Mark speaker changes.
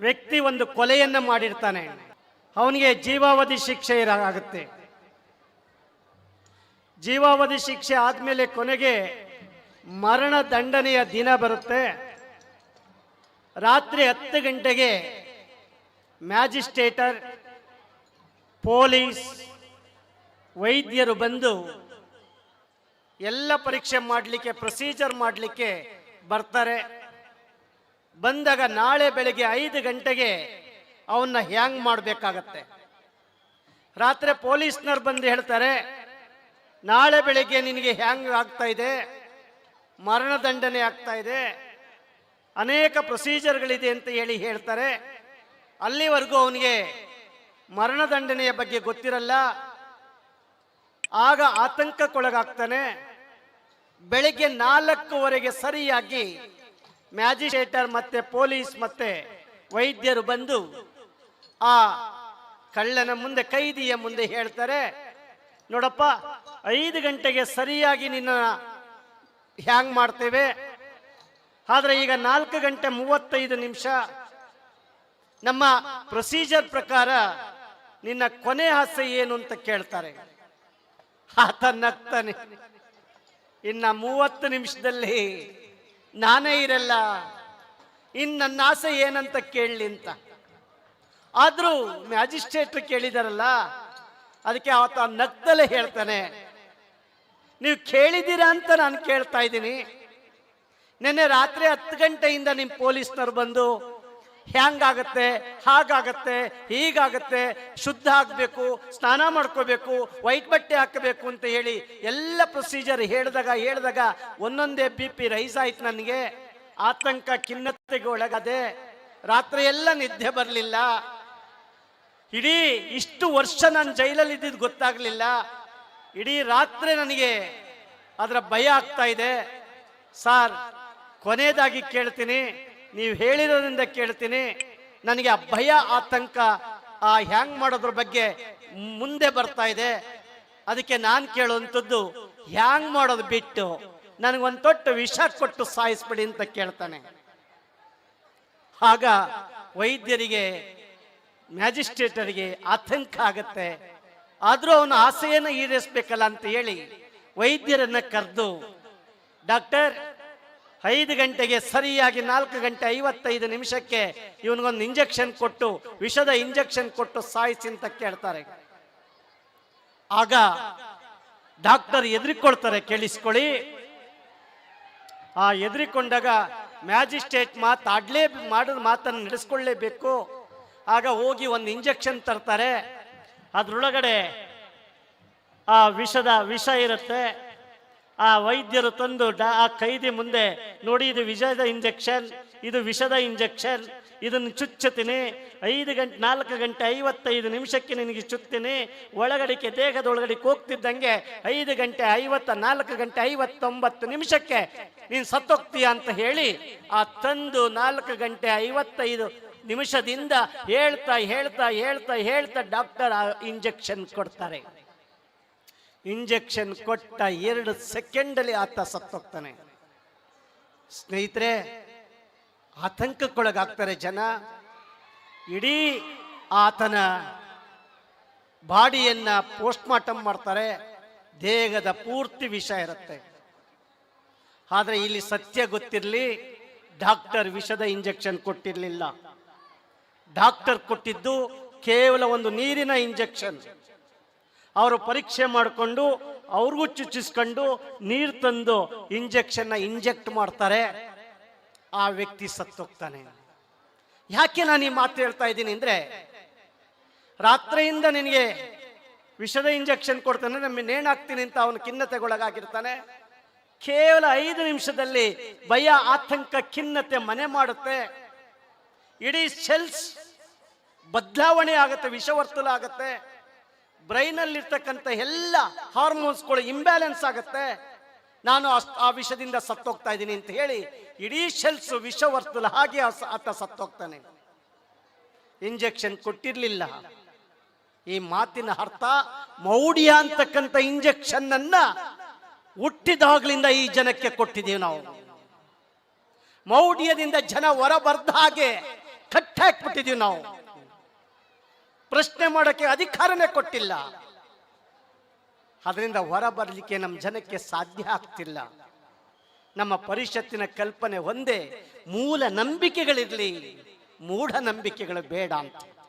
Speaker 1: ವ್ಯಕ್ತಿ ಒಂದು ಕೊಲೆಯನ್ನು ಮಾಡಿರ್ತಾನೆ. ಅವನಿಗೆ ಜೀವಾವಧಿ ಶಿಕ್ಷೆ ಇರ- ಆಗುತ್ತೆ. ಜೀವಾವಧಿ ಶಿಕ್ಷೆ ಆದಮೇಲೆ ಕೊನೆಗೆ ಮರಣ ದಂಡನೆಯ ದಿನ ಬರುತ್ತೆ. ರಾತ್ರಿ ಹತ್ತು ಗಂಟೆಗೆ ಮ್ಯಾಜಿಸ್ಟ್ರೇಟರ್, ಪೊಲೀಸ್, ವೈದ್ಯರು ಬಂದು ಎಲ್ಲ ಪರೀಕ್ಷೆ ಮಾಡಲಿಕ್ಕೆ, ಪ್ರೊಸೀಜರ್ ಮಾಡಲಿಕ್ಕೆ ಬರ್ತಾರೆ. ಬಂದಾಗ ನಾಳೆ ಬೆಳಗ್ಗೆ ಐದು ಗಂಟೆಗೆ ಅವನ್ನ ಹ್ಯಾಂಗ್ ಮಾಡಬೇಕಾಗತ್ತೆ? ರಾತ್ರಿ ಪೊಲೀಸ್ನವ್ರು ಬಂದು ಹೇಳ್ತಾರೆ, ನಾಳೆ ಬೆಳಿಗ್ಗೆ ನಿನಗೆ ಹ್ಯಾಂಗ್ ಆಗ್ತಾ ಇದೆ? ಮರಣದಂಡನೆ ಆಗ್ತಾ ಇದೆ? ಅನೇಕ ಪ್ರೊಸೀಜರ್ಗಳಿದೆ ಅಂತ ಹೇಳಿ ಹೇಳ್ತಾರೆ. ಅಲ್ಲಿವರೆಗೂ ಅವನಿಗೆ ಮರಣದಂಡನೆಯ ಬಗ್ಗೆ ಗೊತ್ತಿರಲ್ಲ. ಆಗ ಆತಂಕಕ್ಕೊಳಗಾಗ್ತಾನೆ. ಬೆಳಿಗ್ಗೆ ನಾಲ್ಕುವರೆಗೆ ಸರಿಯಾಗಿ ಮ್ಯಾಜಿಸ್ಟ್ರೇಟರ್ ಮತ್ತೆ ಪೊಲೀಸ್ ಮತ್ತೆ ವೈದ್ಯರು ಬಂದು ಆ ಕಳ್ಳನ ಮುಂದೆ ಕೈದಿಯ ಮುಂದೆ ಹೇಳ್ತಾರೆ, ನೋಡಪ್ಪ, ಐದು ಗಂಟೆಗೆ ಸರಿಯಾಗಿ ನಿನ್ನ ಹ್ಯಾಂಗ್ ಮಾಡ್ತೇವೆ? ಆದ್ರೆ ಈಗ ನಾಲ್ಕು ಗಂಟೆ ಮೂವತ್ತೈದು ನಿಮಿಷ. ನಮ್ಮ ಪ್ರೊಸೀಜರ್ ಪ್ರಕಾರ ನಿನ್ನ ಕೊನೆ ಆಸೆ ಏನು ಅಂತ ಕೇಳ್ತಾರೆ. ಆತ ನಗ್ತಾನೆ. ಇನ್ನ ಮೂವತ್ತು ನಿಮಿಷದಲ್ಲಿ ನಾನೇ ಇರಲ್ಲ. ಇನ್ನು ನನ್ನ ಆಸೆ ಏನಂತ ಕೇಳಲಿ ಅಂತ. ಆದರೂ ಮ್ಯಾಜಿಸ್ಟ್ರೇಟ್ ಕೇಳಿದಾರಲ್ಲ, ಅದಕ್ಕೆ ಆತ ನಗ್ತಲೇ ಹೇಳ್ತಾನೆ, ನೀವು ಕೇಳಿದ್ದೀರಾ ಅಂತ ನಾನು ಕೇಳ್ತಾ ಇದ್ದೀನಿ. ನಿನ್ನೆ ರಾತ್ರಿ ಹತ್ತು ಗಂಟೆಯಿಂದ ನಿಮ್ಮ ಪೊಲೀಸ್ನವ್ರು ಬಂದು ಹ್ಯಾಂಗಾಗತ್ತೆ, ಹಾಗಾಗತ್ತೆ, ಹೀಗಾಗತ್ತೆ, ಶುದ್ಧ ಆಗಬೇಕು, ಸ್ನಾನ ಮಾಡ್ಕೋಬೇಕು, ವೈಟ್ ಬಟ್ಟೆ ಹಾಕಬೇಕು ಅಂತ ಹೇಳಿ ಎಲ್ಲ ಪ್ರೊಸೀಜರ್ ಹೇಳಿದಾಗ ಹೇಳಿದಾಗ ಒಂದೊಂದೇ ಬಿ ಪಿ ರೈಸ್ ಆಯ್ತು ನನಗೆ. ಆತಂಕ ಖಿನ್ನತೆಗೆ ಒಳಗದೆ. ರಾತ್ರಿ ಎಲ್ಲ ನಿದ್ದೆ ಬರಲಿಲ್ಲ. ಇಡೀ ಇಷ್ಟು ವರ್ಷ ನಾನು ಜೈಲಲ್ಲಿ ಇದ್ದಿದ್ದು ಗೊತ್ತಾಗ್ಲಿಲ್ಲ. ಇಡೀ ರಾತ್ರಿ ನನಗೆ ಅದರ ಭಯ ಆಗ್ತಾ ಇದೆ. ಸಾರ್, ಕೊನೆಯದಾಗಿ ಕೇಳ್ತೀನಿ. ನೀವು ಹೇಳಿರೋದ್ರಿಂದ ಕೇಳ್ತೀನಿ. ನನಗೆ ಆ ಭಯ, ಆತಂಕ, ಆ ಹ್ಯಾಂಗ್ ಮಾಡೋದ್ರ ಬಗ್ಗೆ ಮುಂದೆ ಬರ್ತಾ ಇದೆ. ಅದಕ್ಕೆ ನಾನು ಕೇಳುವಂಥದ್ದು ಹ್ಯಾಂಗ್ ಮಾಡೋದು ಬಿಟ್ಟು ನನಗೊಂದು ತೊಟ್ಟು ವಿಷ ಕೊಟ್ಟು ಸಾಯಿಸ್ಬಿಡಿ ಅಂತ ಕೇಳ್ತಾನೆ. ಆಗ ವೈದ್ಯರಿಗೆ, ಮ್ಯಾಜಿಸ್ಟ್ರೇಟರಿಗೆ ಆತಂಕ ಆಗತ್ತೆ. ಆದರೂ ಅವನ ಆಸೆಯನ್ನು ಈಡೇರಿಸ್ಬೇಕಲ್ಲ ಅಂತ ಹೇಳಿ ವೈದ್ಯರನ್ನ ಕರೆದು, ಡಾಕ್ಟರ್ ಐದು ಗಂಟೆಗೆ ಸರಿಯಾಗಿ ನಾಲ್ಕು ಗಂಟೆ ಐವತ್ತೈದು ನಿಮಿಷಕ್ಕೆ ಇವನಿಗೊಂದು ಇಂಜೆಕ್ಷನ್ ಕೊಟ್ಟು, ವಿಷದ ಇಂಜೆಕ್ಷನ್ ಕೊಟ್ಟು ಸಾಯಿಸಿ ಅಂತ ಕೇಳ್ತಾರೆ. ಆಗ ಡಾಕ್ಟರ್ ಎದುರಿಕೊಳ್ತಾರೆ, ಕೇಳಿಸ್ಕೊಳ್ಳಿ. ಆ ಎದುರಿಕೊಂಡಾಗ ಮ್ಯಾಜಿಸ್ಟ್ರೇಟ್ ಮಾತಾಡ್ಲೇ ಮಾಡಿದ ಮಾತನ್ನು ನಡೆಸ್ಕೊಳ್ಳೇಬೇಕು. ಆಗ ಹೋಗಿ ಒಂದು ಇಂಜೆಕ್ಷನ್ ತರ್ತಾರೆ. ಅದ್ರೊಳಗಡೆ ಆ ವಿಷದ ವಿಷ ಇರುತ್ತೆ. ಆ ವೈದ್ಯರು ತಂದು ಆ ಕೈದಿ ಮುಂದೆ ನೋಡಿ, ಇದು ವಿಷದ ಇಂಜೆಕ್ಷನ್, ಇದು ವಿಷದ ಇಂಜೆಕ್ಷನ್, ಇದನ್ನು ಚುಚ್ಚುತ್ತೀನಿ, ಐದು ಗಂಟೆ ನಾಲ್ಕು ಗಂಟೆ ಐವತ್ತೈದು ನಿಮಿಷಕ್ಕೆ ನಿನಗೆ ಚುತ್ತೀನಿ ದೇಹದ ಒಳಗಡೆ ಹೋಗ್ತಿದ್ದಂಗೆ ಐದು ಗಂಟೆ ಐವತ್ತ, ನಾಲ್ಕು ಗಂಟೆ ಐವತ್ತೊಂಬತ್ತು ನಿಮಿಷಕ್ಕೆ ನೀನು ಸತ್ತೋಗ್ತೀಯ ಅಂತ ಹೇಳಿ, ಆ ತಂದು ನಾಲ್ಕು ಗಂಟೆ ಐವತ್ತೈದು ನಿಮಿಷದಿಂದ ಹೇಳ್ತಾ ಹೇಳ್ತಾ ಹೇಳ್ತಾ ಹೇಳ್ತಾ ಡಾಕ್ಟರ್ ಆ ಇಂಜೆಕ್ಷನ್ ಕೊಡ್ತಾರೆ. ಇಂಜೆಕ್ಷನ್ ಕೊಟ್ಟ ಎರಡು ಸೆಕೆಂಡಲ್ಲಿ ಆತ ಸತ್ತೋಗ್ತಾನೆ. ಸ್ನೇಹಿತರೆ, ಆತಂಕಕ್ಕೊಳಗಾಗ್ತಾರೆ ಜನ. ಇಡೀ ಆತನ ಬಾಡಿಯನ್ನ ಪೋಸ್ಟ್ ಮಾರ್ಟಮ್ ಮಾಡ್ತಾರೆ. ದೇಹದ ಪೂರ್ತಿ ವಿಷ ಇರುತ್ತೆ. ಆದರೆ ಇಲ್ಲಿ ಸತ್ಯ ಗೊತ್ತಿರಲಿ, ಡಾಕ್ಟರ್ ವಿಷದ ಇಂಜೆಕ್ಷನ್ ಕೊಟ್ಟಿರಲಿಲ್ಲ. ಡಾಕ್ಟರ್ ಕೊಟ್ಟಿದ್ದು ಕೇವಲ ಒಂದು ನೀರಿನ ಇಂಜೆಕ್ಷನ್. ಅವರು ಪರೀಕ್ಷೆ ಮಾಡಿಕೊಂಡು ಅವ್ರಿಗೂ ಚುಚ್ಚಿಸ್ಕೊಂಡು ನೀರು ತಂದು ಇಂಜೆಕ್ಷನ್ನ ಇಂಜೆಕ್ಟ್ ಮಾಡ್ತಾರೆ. ಆ ವ್ಯಕ್ತಿ ಸತ್ತೋಗ್ತಾನೆ. ಯಾಕೆ ನಾನು ಈ ಮಾತು ಹೇಳ್ತಾ ಇದ್ದೀನಿ ಅಂದ್ರೆ, ರಾತ್ರಿಯಿಂದ ನಿನಗೆ ವಿಷದ ಇಂಜೆಕ್ಷನ್ ಕೊಡ್ತಾನೆ ನಮ್ಮ ಅಂತ ಅವನು ಖಿನ್ನತೆಗೊಳಗಾಗಿರ್ತಾನೆ. ಕೇವಲ ಐದು ನಿಮಿಷದಲ್ಲಿ ಭಯ, ಆತಂಕ, ಖಿನ್ನತೆ ಮನೆ ಮಾಡುತ್ತೆ. ಇಡೀ ಸೆಲ್ಸ್ ಬದಲಾವಣೆ ಆಗುತ್ತೆ, ವಿಷವರ್ತುಲ ಆಗುತ್ತೆ. ಬ್ರೈನಲ್ಲಿರ್ತಕ್ಕಂಥ ಎಲ್ಲ ಹಾರ್ಮೋನ್ಸ್ಗಳು ಇಂಬ್ಯಾಲೆನ್ಸ್ ಆಗುತ್ತೆ. ನಾನು ಅಷ್ಟು ಆ ವಿಷದಿಂದ ಸತ್ತೋಗ್ತಾ ಇದ್ದೀನಿ ಅಂತ ಹೇಳಿ ಇಡೀ ಸೆಲ್ಸ್ ವಿಷವರ್ತುಲ ಹಾಗೆ ಆತ ಸತ್ತೋಗ್ತಾನೆ. ಇಂಜೆಕ್ಷನ್ ಕೊಟ್ಟಿರಲಿಲ್ಲ. ಈ ಮಾತಿನ ಅರ್ಥ ಮೌಢ್ಯ ಅಂತಕ್ಕಂಥ ಇಂಜೆಕ್ಷನ್ ಅನ್ನ ಹುಟ್ಟಿದಾಗ್ಲಿಂದ ಈ ಜನಕ್ಕೆ ಕೊಟ್ಟಿದ್ದೀವಿ ನಾವು. ಮೌಢ್ಯದಿಂದ ಜನ ಹೊರ ಬರ್ದ ಹಾಗೆ ಕಟ್ಟಾಕ್ಬಿಟ್ಟಿದೀವಿ ನಾವು. ಪ್ರಶ್ನೆ ಮಾಡೋಕ್ಕೆ ಅಧಿಕಾರನೇ ಕೊಟ್ಟಿಲ್ಲ. ಅದರಿಂದ ಹೊರ ಬರಲಿಕ್ಕೆ ನಮ್ಮ ಜನಕ್ಕೆ ಸಾಧ್ಯ ಆಗ್ತಿಲ್ಲ. ನಮ್ಮ ಪರಿಷತ್ತಿನ ಕಲ್ಪನೆ ಒಂದೇ, ಮೂಲ ನಂಬಿಕೆಗಳಿರಲಿ ಮೂಢ ನಂಬಿಕೆಗಳು ಬೇಡ ಅಂತ.